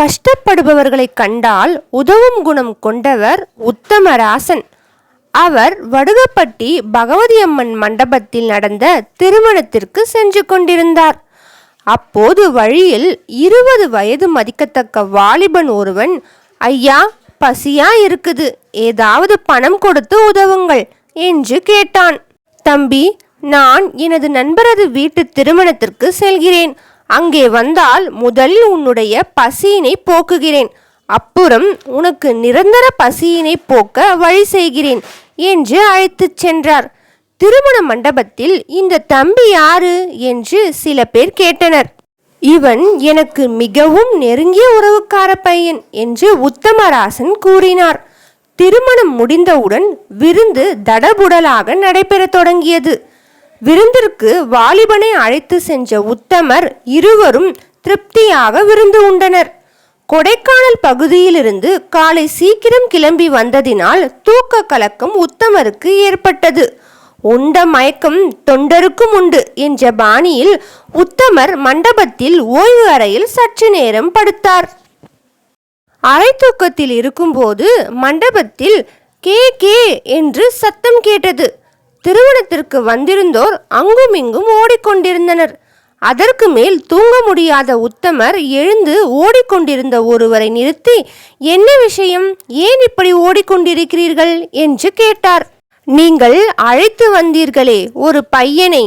கஷ்டப்படுபவர்களை கண்டால் உதவும் குணம் கொண்டவர் உத்தமராசன். அவர் வடுகப்பட்டி பகவதி அம்மன் மண்டபத்தில் நடந்த திருமணத்திற்கு சென்று கொண்டிருந்தார். அப்போது வழியில் இருபது வயது மதிக்கத்தக்க வாலிபன் ஒருவன் ஐயா பசியா இருக்குது ஏதாவது பணம் கொடுத்து உதவுங்கள் என்று கேட்டான். தம்பி நான் எனது நண்பரது வீட்டு திருமணத்திற்கு செல்கிறேன். அங்கே வந்தால் முதலில் உன்னுடைய பசியினை போக்குகிறேன். அப்புறம் உனக்கு நிரந்தர பசியினை போக்க வழி செய்கிறேன் என்று அழைத்துச் சென்றார். திருமண மண்டபத்தில் இந்த தம்பி யாரு என்று சில பேர் கேட்டனர். இவன் எனக்கு மிகவும் நெருங்கிய உறவுக்கார பையன் என்று உத்தமராசன் கூறினார். திருமணம் முடிந்தவுடன் விருந்து தடபுடலாக நடைபெறத் தொடங்கியது. விருந்திற்கு வாலிபனை அழைத்து சென்ற உத்தமர் இருவரும் திருப்தியாக விருந்து உண்டனர். கொடைக்கானல் பகுதியிலிருந்து காலை சீக்கிரம் கிளம்பி வந்ததினால் தூக்க கலக்கம் உத்தமருக்கு ஏற்பட்டது. உண்ட மயக்கம் தொண்டருக்கும் உண்டு என்ற பாணியில் உத்தமர் மண்டபத்தில் ஓய்வு அறையில் சற்று நேரம் படுத்தார். அரை தூக்கத்தில் இருக்கும்போது மண்டபத்தில் கே கே என்று சத்தம் கேட்டது. திருமணத்திற்கு வந்திருந்தோர் அங்கும் இங்கும் ஓடிக்கொண்டிருந்தனர். அதற்கு மேல் தூங்க முடியாத உத்தமர் எழுந்து ஓடிக்கொண்டிருந்த ஒருவரை நிறுத்தி என்ன விஷயம்? ஏன் இப்படி ஓடிக்கொண்டிருக்கிறீர்கள்? என்று கேட்டார். நீங்கள் அழைத்து வந்தீர்களே ஒரு பையனை.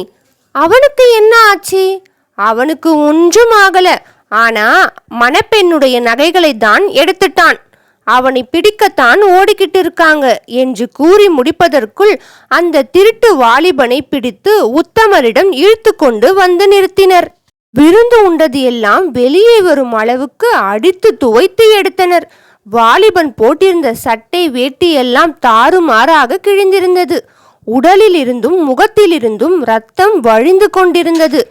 அவனுக்கு என்ன ஆச்சு? அவனுக்கு ஒன்றும் ஆகல. ஆனா மணப்பெண்ணுடைய நகைகளை தான் எடுத்துட்டான். அவனை பிடிக்கத்தான் ஓடிக்கிட்டு இருக்காங்க என்று கூறி முடிப்பதற்குள் அந்த திருட்டு வாலிபனை பிடித்து உத்தமரிடம் இழுத்து கொண்டு வந்து நிறுத்தினர். விருந்து உண்டது எல்லாம் வெளியே வரும் அளவுக்கு அடித்து துவைத்து எடுத்தனர். வாலிபன் போட்டிருந்த சட்டை வேட்டி எல்லாம் தாறுமாறாக கிழிந்திருந்தது. உடலில் இருந்தும் முகத்திலிருந்தும் ரத்தம் வழிந்து கொண்டிருந்தது.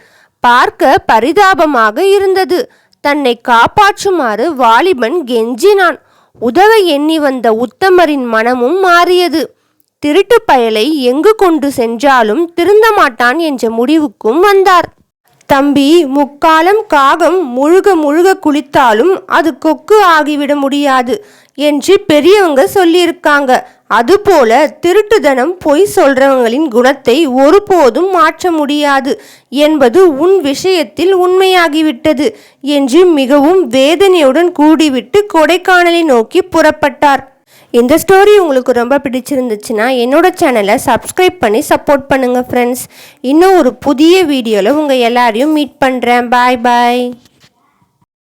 பார்க்க பரிதாபமாக இருந்தது. தன்னை காப்பாற்றுமாறு வாலிபன் கெஞ்சினான். உதவ எண்ணி வந்த உத்தமரின் மனமும் மாறியது. திருட்டு பயலை எங்கு கொண்டு சென்றாலும் திருந்த மாட்டான் என்ற முடிவுக்கும் வந்தார். தம்பி முக்காலம் காகம் முழுக முழுக குளித்தாலும் அது கொக்கு ஆகிவிட முடியாது என்று பெரியவங்க சொல்லியிருக்காங்க. அதுபோல திருட்டுதனம் பொய் சொல்றவங்களின் குணத்தை ஒருபோதும் மாற்ற முடியாது என்பது உன் விஷயத்தில் உண்மையாகிவிட்டது என்று மிகவும் வேதனையுடன் கூடிவிட்டு கொடைக்கானலை நோக்கி புறப்பட்டார். இந்த ஸ்டோரி உங்களுக்கு ரொம்ப பிடிச்சிருந்துச்சுன்னா என்னோட சேனலை சப்ஸ்கிரைப் பண்ணி சப்போர்ட் பண்ணுங்கள் ஃப்ரெண்ட்ஸ் இன்னும் ஒரு புதிய வீடியோவில் உங்கள் எல்லாரையும் மீட் பண்ணுறேன் பாய் பாய்